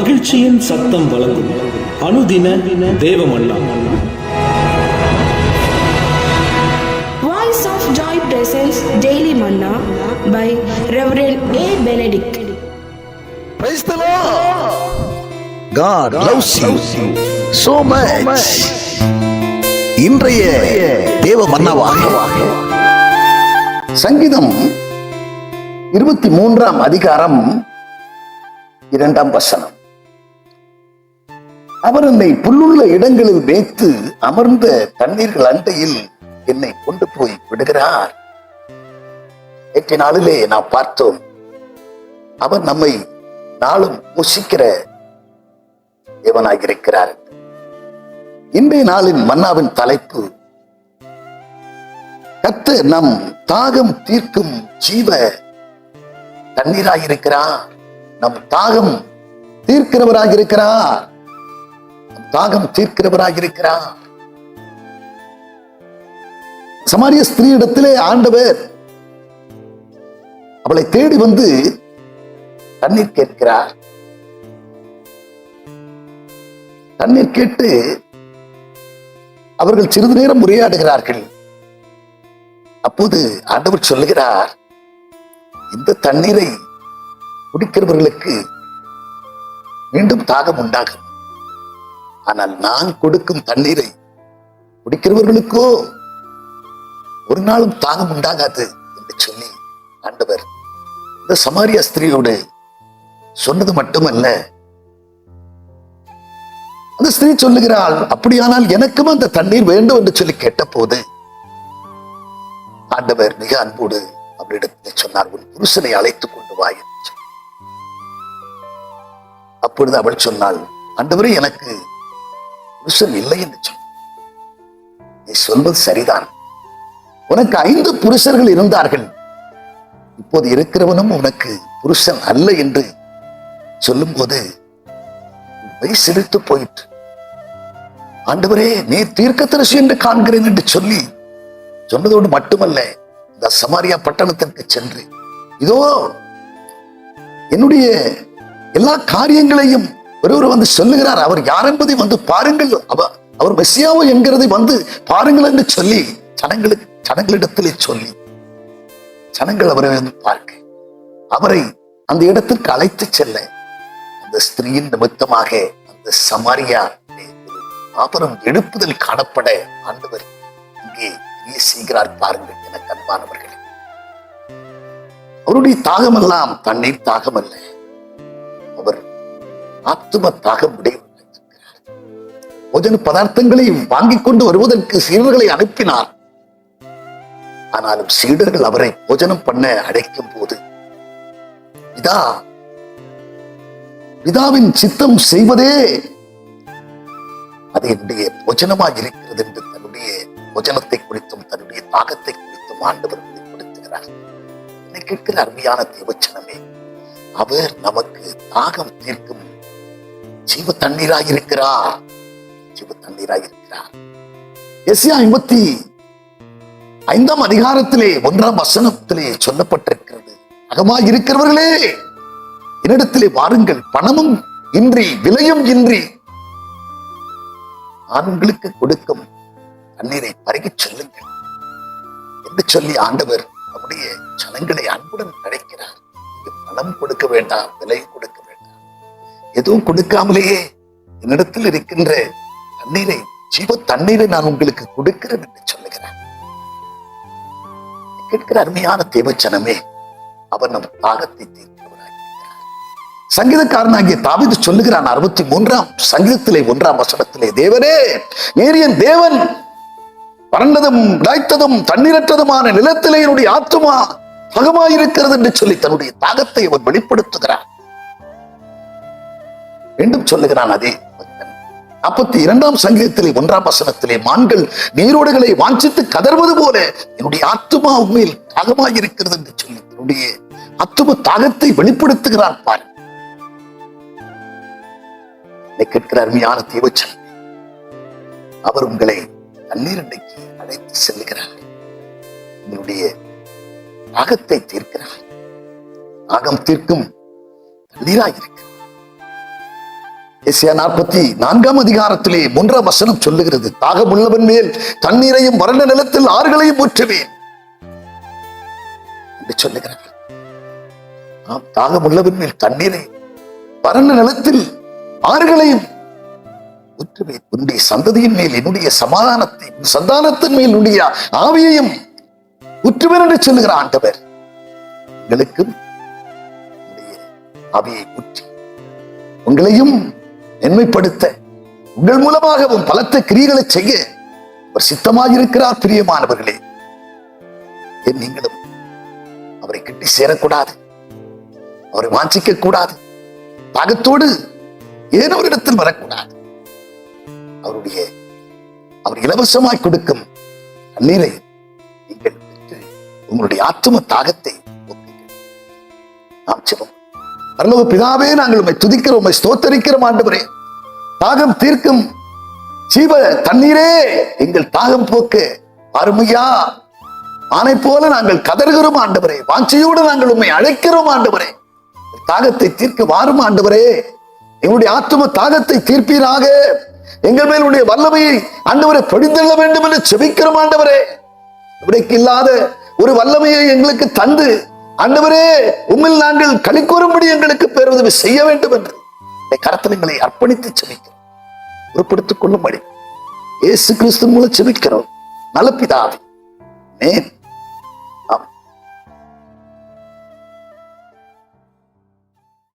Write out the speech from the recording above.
மகிழ்ச்சியின் சத்தம் வழங்கும் அனுதின தேவமல்லா Voice of Joy presents Daily Manna by Reverend A. Benedict. Praise the Lord. God loves you so much. இன்றைய தேவ மன்னவாக சங்கீதம் இருபத்தி மூன்றாம் அதிகாரம் இரண்டாம் வசனம் அவர் என்னை புல்லுள்ள இடங்களில் வைத்து அமர்ந்த தண்ணீர்கள் அண்டையில் என்னை கொண்டு போய் விடுகிறார். நேற்றைய நாளிலே நாம் பார்த்தோம் அவர் நம்மை நாளும் புசிக்கிற தேவனாயிருக்கிறார். இன்றைய நாளின் மன்னாவின் தலைப்பு கத்து நம் தாகம் தீர்க்கும் ஜீவ தண்ணீராக இருக்கிறார் நம் தாகம் தீர்க்கிறவராக இருக்கிறார் தாகம் தீர்க்கிறவராயிருக்கிறார் சமாரிய ஸ்திரீயிடத்திலே ஆண்டவர் அவளை தேடி வந்து தண்ணீர் கேட்கிறார். தண்ணீர் கேட்டு அவர்கள் சிறிது நேரம் உரையாடுகிறார்கள். அப்போது ஆண்டவர் சொல்லுகிறார் இந்த தண்ணீரை குடிக்கிறவர்களுக்கு மீண்டும் தாகம் உண்டாகும். ஆனால் நான் கொடுக்கும் தண்ணீரை குடிக்கிறவர்களுக்கோ ஒரு நாளும் தாகம் உண்டாகாது என்று சொல்லி ஆண்டவர் இந்த சமாரியா ஸ்திரீயோடு சொன்னது மட்டுமல்ல. அந்த ஸ்திரீ சொல்லுகிறாள் அப்படியானால் எனக்கும் அந்த தண்ணீர் வேண்டும் என்று சொல்லி கேட்ட போது ஆண்டவர் மிக அன்போடு அவரிடத்தில் சொன்னார் உன் புருஷனை அழைத்துக் கொண்டு வா என்று அப்பொழுது அவள் சொன்னாள் ஆண்டவரே எனக்கு புருஷன் இல்லை என்று நீ சொல்வது சரிதான். உனக்கு ஐந்து புருஷர்கள் இருந்தார்கள். இப்போது இருக்கிறவனும் உனக்கு புருஷன் அல்ல என்று சொல்லும் போது செலுத்து போயிற்று. ஆண்டவரே நீ தீர்க்கத்தரசு என்று காண்கிறேன் என்று சொல்லி சொன்னதோடு மட்டுமல்ல இந்த சமாரியா பட்டணத்திற்கு சென்று இதோ என்னுடைய எல்லா காரியங்களையும் ஒருவர் வந்து சொல்லுகிறார் அவர் யார் என்பதை வந்து பாருங்கள். அவர் அவர் மெஸ்ஸியாவோ என்கிறதை வந்து பாருங்கள் என்று சொல்லி ஜனங்களுக்கு ஜனங்களிடத்திலே சொல்லி ஜனங்கள் அவரை வந்து பார்க்க. அவரை அந்த இடத்திற்கு அழைத்து செல்ல அந்த ஸ்திரீயின் நிமித்தமாக அந்த சமாரியா மாபெரும் எழுப்புதல் காணப்பட ஆண்டவர் இங்கே செய்கிறார் பாருங்கள் என கண்பானவர்கள். அவருடைய தாகமெல்லாம் தண்ணீர் தாகம் அல்ல ஆத்தும தாகம் உடையவர் போஜன பதார்த்தங்களை வாங்கிக் கொண்டு வருவதற்கு சீடர்களை அனுப்பினார். ஆனாலும் சீடர்கள் அவரை போஜனம் பண்ண அழைக்கும் போது இதா பிதாவின் சித்தம் செய்வதே அது என்னுடைய போஜனமாக இருக்கிறது என்று தன்னுடைய போஜனத்தை குறித்தும் தன்னுடைய தாகத்தை குறித்தும் ஆண்டவர் வெளிப்படுத்துகிறார் என்னை கேட்கிற அருமையான தேவச்சனமே அவர் நமக்கு தாகம் தீர்க்கும் ஜீவ தண்ணீராக இருக்கிறார். ஜீவ தண்ணீராக இருக்கிறார். எஸ்யா ஐம்பத்தி ஐந்தாம் அதிகாரத்திலே ஒன்றாம் வசனத்திலே சொல்லப்பட்டிருக்கிறது. அகமாய் இருக்கிறவர்களே என்னிடத்திலே வாருங்கள். பணமும் இன்றி விலையும் இன்றி. நான் உங்களுக்கு கொடுக்கும் தண்ணீரை பருகிச் செல்லுங்கள். என்று சொல்லி ஆண்டவர் நம்முடைய ஜனங்களை அன்புடன் அழைக்கிறார். பணம் கொடுக்க வேண்டாம் விலை கொடுக்க எதுவும் கொடுக்காமலேயே என்னிடத்தில் இருக்கின்ற தண்ணீரை ஜீவ தண்ணீரை நான் உங்களுக்கு கொடுக்கிறேன் என்று சொல்லுகிறேன் கேட்கிற அருமையான தேவச்சனமே அவர் நம் தாகத்தை தீர்க்கிறவராக சங்கீதக்காரனாகிய தாவிது சொல்லுகிறான் அறுபத்தி மூன்றாம் சங்கீதத்திலே ஒன்றாம் வசனத்திலே தேவரே நேரியன் தேவன். வறண்டதும் இடாய்த்ததும் தண்ணீரற்றதுமான நிலத்திலே என்னுடைய ஆத்துமா பகமாயிருக்கிறது என்று சொல்லி தன்னுடைய தாகத்தை அவர் வெளிப்படுத்துகிறார். என்றும் சொல்லுகிறான் அதே நாற்பத்தி இரண்டாம் சங்கீதத்திலே ஒன்றாம் வசனத்திலே மான்கள் நீரோடுகளை வாஞ்சித்து கதர்வது போல என்னுடைய ஆத்துமா உண்மையில் தாகமாக இருக்கிறது என்று சொல்லி என்னுடைய ஆத்தும தாகத்தை வெளிப்படுத்துகிறார் பார். கேட்கிற அருமையான தேவச்சன் அவர் உங்களை தண்ணீர் அன்னைக்கு அழைத்து செல்கிறார். உங்களுடைய தாகத்தை தீர்க்கிறார். தாகம் தீர்க்கும் தண்ணீராக இருக்கிறார் ஏசியா நாற்பத்தி நான்காம் அதிகாரத்திலே மூன்றாம் வசனம் சொல்லுகிறது தாகமுள்ளவன் மேல் தண்ணீரையும் வறண்ட நிலத்தில் ஆறுகளையும் ஊற்றுவேன். என்று சொல்லுகிறார் ஆம் தாகமுள்ளவன் மேல் தண்ணீரை வறண்ட நிலத்தில் ஆறுகளையும் ஊற்றுவேன். உன்னுடைய சந்ததியின் மேல் என்னுடைய சமாதானத்தை சந்தானத்தின் மேல் உன்னுடைய ஆவியையும் ஊற்றுவேன் என்று சொல்லுகிற ஆண்டவர் உங்களுக்கும் ஆவியை ஊற்றி உங்களையும் நன்மைப்படுத்த உங்கள் மூலமாகவும் பலத்த கிரியைகளை செய்ய அவர் சித்தமாக இருக்கிறார் பிரியமானவர்களே நீங்களும் அவரை கிட்டி சேரக்கூடாது? அவரை வாஞ்சிக்க கூடாது தாகத்தோடு ஏனோ ஒரு இடத்தில் வரக்கூடாது? அவருடைய அவர் இலவசமாய் கொடுக்கும் நீரை நீங்கள் உங்களுடைய ஆத்தும தாகத்தை நாம் செல்வோம் பரலோக பிதாவே நாங்கள் உம்மை துதிக்கிறோம் உம்மை ஸ்தோத்தரிக்கிறோம் ஆண்டவரே. தாகம் தீர்க்கும் ஜீவ தண்ணீரே எங்கள் தாகம் போக்கு. அருமையா. ஆனை போல நாங்கள் கதறுகிறோம் ஆண்டவரே. வாஞ்சையோடு நாங்கள் உம்மை அழைக்கிறோம் ஆண்டவரே. தாகத்தை தீர்க்க வாரும் ஆண்டவரே. எங்களுடைய ஆத்தும தாகத்தை தீர்ப்பீராக. எங்கள் மேல் உடைய வல்லமையை ஆண்டவரை பொழிந்தள்ள வேண்டும் என்று செபிக்கிறோம் ஆண்டவரே. இவருக்கு இல்லாத ஒரு வல்லமையை எங்களுக்கு தந்து ஆண்டவரே உம்மில் நாங்கள் களி கூறும்படி எங்களுக்கு பேருதவி செய்ய வேண்டும் என்று கரத்தனங்களை அர்ப்பணித்து செபிக்கிறோம். உருப்படுத்திக் கொள்ளும்படி. இயேசு கிறிஸ்து மூலம் செபிக்கிறோம். நல்ல பிதாவே. மேன்